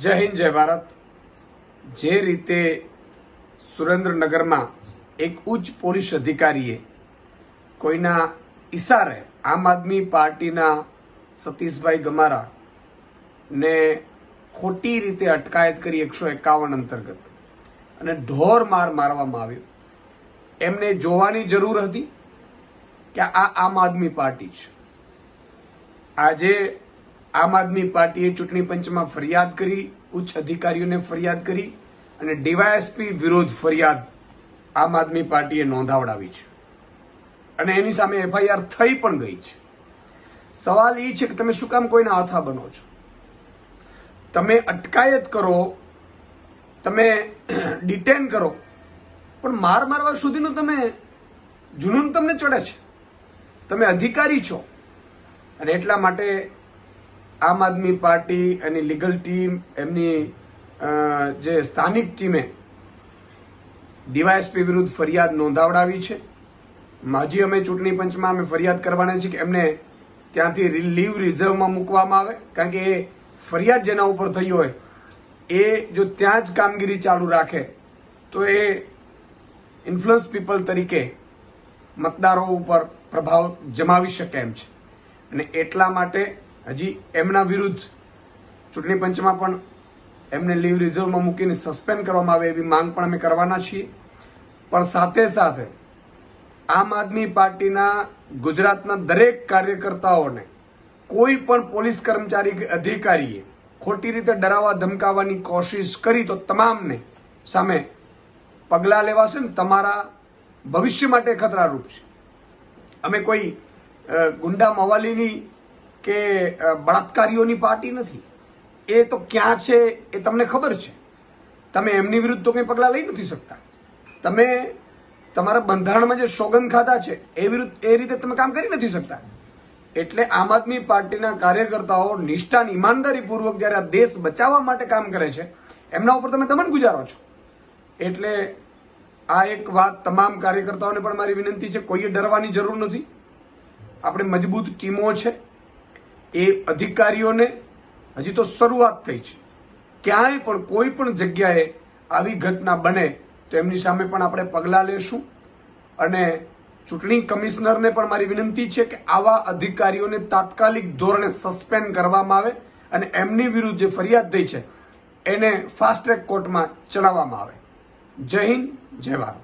જય હિન્દ, જય ભારત. જે રીતે સુરેન્દ્રનગરમાં એક ઉચ્ચ પોલીસ અધિકારીએ કોઈના ઈશારે આમ આદમી પાર્ટીના સતીશભાઈ ગમારા ને ખોટી રીતે અટકાયત કરી એકસો એકાવન અંતર્ગત અને ઢોર માર મારવામાં આવ્યો. એમને જોવાની જરૂર હતી કે આ આમ આદમી પાર્ટી છે. આજે આમ આદમી પાર્ટીએ ચૂંટણી પંચમાં ફરિયાદ કરી, ઉચ્ચ અધિકારીઓને ફરિયાદ કરી અને ડીવાયએસપી વિરોધ ફરિયાદ આમ આદમી પાર્ટીએ નોંધાવડાવી છે. અને એની સામે એફઆઈઆર થઈ પણ ગઈ છે. સવાલ એ છે કે તમે શું કામ કોઈના હાથા બનો છો? તમે અટકાયત કરો, તમે ડિટેન કરો, પણ માર મારવા સુધીનું તમે જુનૂન તમને ચડે છે. તમે અધિકારી છો. અને એટલા માટે આમ આદમી પાર્ટી એની લીગલ ટીમ એમની જે સ્થાનિક ટીમે ડીવાયએસપી વિરુદ્ધ ફરિયાદ નોંધાવડાવી છે. માજી અમે ચૂંટણી પંચમાં અમે ફરિયાદ કરવાના છીએ કે એમને ત્યાંથી લીવ રિઝર્વમાં મૂકવામાં આવે. કારણ કે એ ફરિયાદ જેના ઉપર થઈ હોય, એ જો ત્યાં જ કામગીરી ચાલુ રાખે, તો એ ઇન્ફ્લુઅન્સ પીપલ તરીકે મતદારો ઉપર પ્રભાવ જમાવી શકે એમ છે. અને એટલા માટે હજી એમના વિરુદ્ધ ચૂંટણી પંચમાં પણ એમને લીવ રિઝર્વમાં મૂકીને સસ્પેન્ડ કરવામાં આવે એવી માંગ પણ અમે કરવાના છીએ. પણ સાથે સાથે આમ આદમી પાર્ટીના ગુજરાતના દરેક કાર્યકર્તાઓને કોઈ પણ પોલીસ કર્મચારી કે અધિકારીએ ખોટી રીતે ડરાવવા, ધમકાવવાની કોશિશ કરી તો તમામને સામે પગલાં લેવાશે ને તમારા ભવિષ્ય માટે ખતરારૂપ છે. અમે કોઈ ગુંડા મવાલીની કે બળાત્કારીઓની પાર્ટી નથી. એ તો ક્યાં છે એ તમને ખબર છે. તમે એમની વિરુદ્ધ તો કંઈ પગલાં લઈ નથી શકતા. તમે તમારા બંધારણમાં જે સોગંદ ખાતા છે, એ વિરુદ્ધ, એ રીતે તમે કામ કરી નથી શકતા. એટલે આમ આદમી પાર્ટીના કાર્યકર્તાઓ નિષ્ઠાન, ઈમાનદારીપૂર્વક જ્યારે આ દેશ બચાવવા માટે કામ કરે છે, એમના ઉપર તમે દમન ગુજારો છો. એટલે આ એક વાત તમામ કાર્યકર્તાઓને પણ મારી વિનંતી છે, કોઈએ ડરવાની જરૂર નથી. આપણે મજબૂત ટીમો છે એ અધિકારીઓને હજી તો શરૂઆત થઈ છે. ક્યાંય પણ કોઈ પણ જગ્યાએ આવી ઘટના બને તો એમની સામે પણ આપણે પગલાં લેશું. અને ચૂંટણી કમિશનરને પણ મારી વિનંતી છે કે આવા અધિકારીઓને તાત્કાલિક ધોરણે સસ્પેન્ડ કરવામાં આવે અને એમની વિરુદ્ધ જે ફરિયાદ થઈ છે, એને ફાસ્ટ ટ્રેક કોર્ટમાં ચડાવવામાં આવે. જય હિન્દ, જય ભારત.